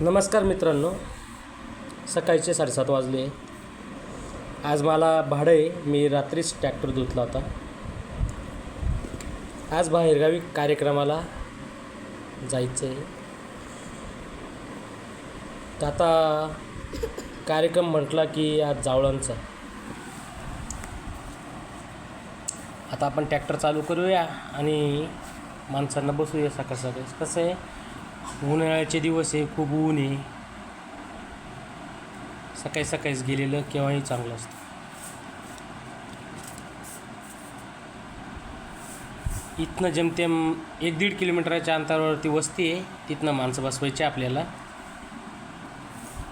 नमस्कार मित्रांनो सकाळचे साडेसात वाजले. आज मला भाडं आहे मी रात्रीच ट्रॅक्टर धुतला होता. आज बाहेरगावी कार्यक्रमाला जायचं आहे तर आता कार्यक्रम म्हटला की आज जावळांचा. आता आपण ट्रॅक्टर चालू करूया आणि माणसांना बसूया सकाळ सकाळी. कसं आहे? उन्हाळ्याचे दिवस आहे खूप ऊन आहे. सकाळी सकाळीच गेलेलं केव्हाही चांगलं असतं. इथनं जमतेम एक दीड किलोमीटरच्या अंतरावरती वस्ती आहे. तिथनं माणसं बसवायची आपल्याला.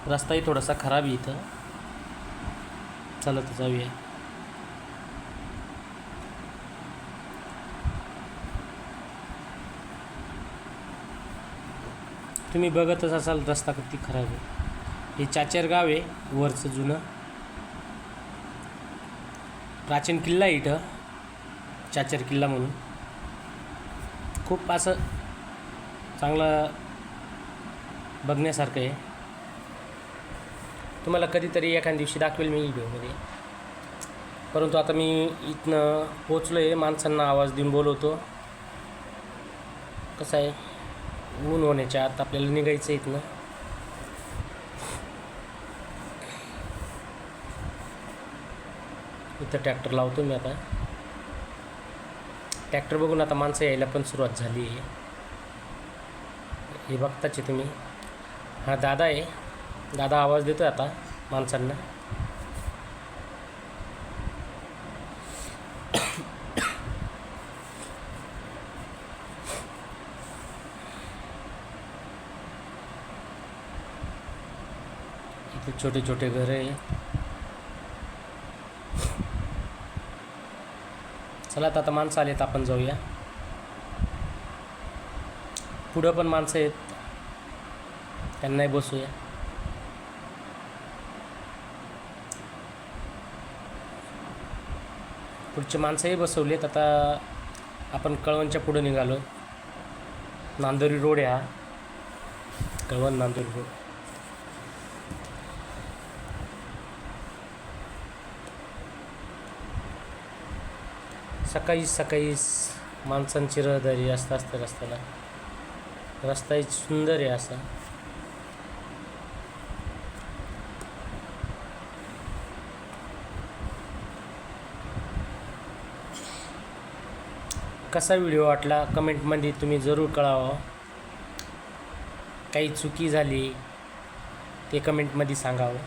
रस्ताही थोडासा खराब आहे इथं. चालत जाऊया. तुम्ही बघतच असाल रस्ता किती खराब आहे. हे चाचेर गाव आहे वरचं जुनं. प्राचीन किल्ला आहे इथं चाचेर किल्ला म्हणून. खूप असं चांगलं बघण्यासारखं आहे. तुम्हाला कधीतरी एखाद्या दिवशी दाखवेल मी व्हिडिओमध्ये. परंतु आता मी इथनं पोचलो आहे माणसांना आवाज देऊन बोलवतो. कसं आहे? ऊन होण्याच्या आत आपल्याला निघायचं आहे इथनं इथं ट्रॅक्टर लावतो मी आता. ट्रॅक्टर बघून आता माणसं यायला पण सुरुवात झाली आहे. हे बघताच आहे तुम्ही. हा दादा आहे. दादा आवाज देतो आता माणसांना. इथे छोटे छोटे घर आहे चला आता माणसं आलेत आपण जाऊया। पुढं पण माणसं आहेत त्यांनाही बसूया. पुढचे माणसंही बसवलेत. आता आपण कळवणच्या पुढं निघालो. नांदोरी रोड आहे हा. कळवण नांदोरी रोड. सकाळी सकाळी माणसांची रहदारी असतं असते रस्त्याला. रस्ताही सुंदर आहे असा. कसा व्हिडिओ वाटला? कमेंटमध्ये तुम्ही जरूर कळावं. काही चुकी झाली ते कमेंटमध्ये सांगावं.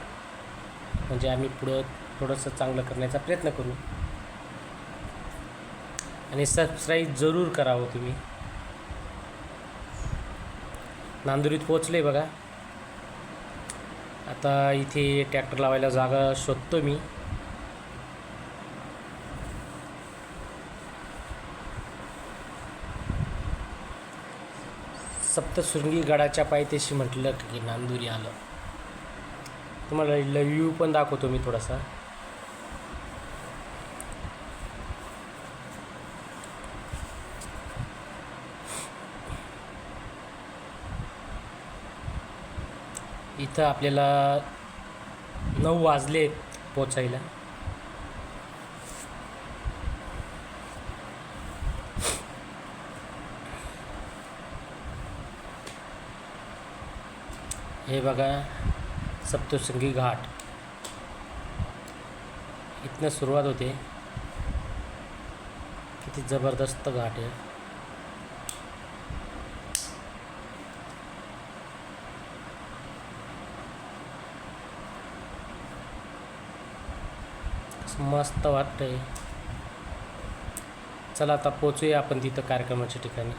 म्हणजे आम्ही पुढं थोडंसं चांगलं करण्याचा प्रयत्न करू. आणि सबस्क्राईब जरूर करावं हो तुम्ही. नांदुरीत पोचले बघा. आता इथे ट्रॅक्टर लावायला जागा शोधतो मी. सप्तशृंगी गडाच्या पायथ्याशी म्हटलं की नांदुरी आलं. तुम्हाला व्ह्यू पण दाखवतो मी थोडासा. इथं आपल्याला नऊ वाजले पोचायला. हे बघा सप्तशृंगी घाट. इथनं सुरुवात होते. किती जबरदस्त घाट आहे. मस्त वाटतंय. चला आता पोचूया आपण तिथं कार्यक्रमाच्या ठिकाणी.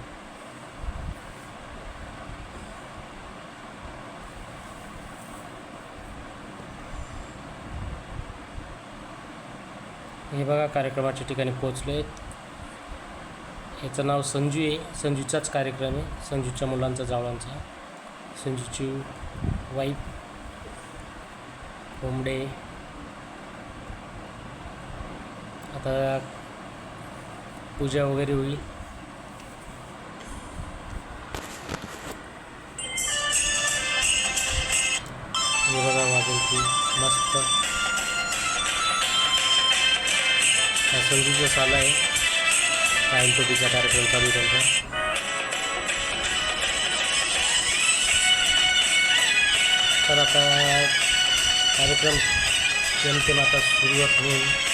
हे बघा कार्यक्रमाच्या ठिकाणी पोचलो आहेत याचं नाव संजू आहे. संजूचाच कार्यक्रम आहे. संजूच्या मुलांचा जावळांचा. संजूची वाईफ कोंबडे. आता पूजा वगैरे होईल. छानपैकी मस्त. हा साला आहे. कायम टोपीचा कार्यक्रम चालू त्यांचा. तर आता कार्यक्रम जेमतेम आता सुरुवात होईल.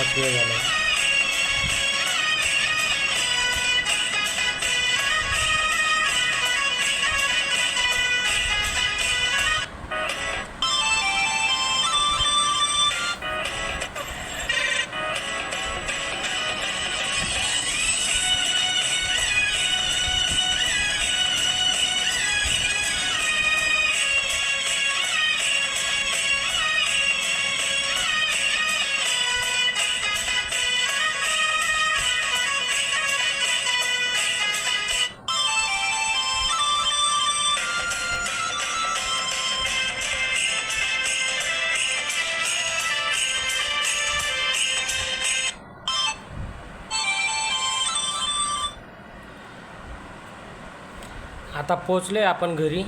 সাক্ষাৎ দিয়ে গেল। आता पोचले आपण घरी.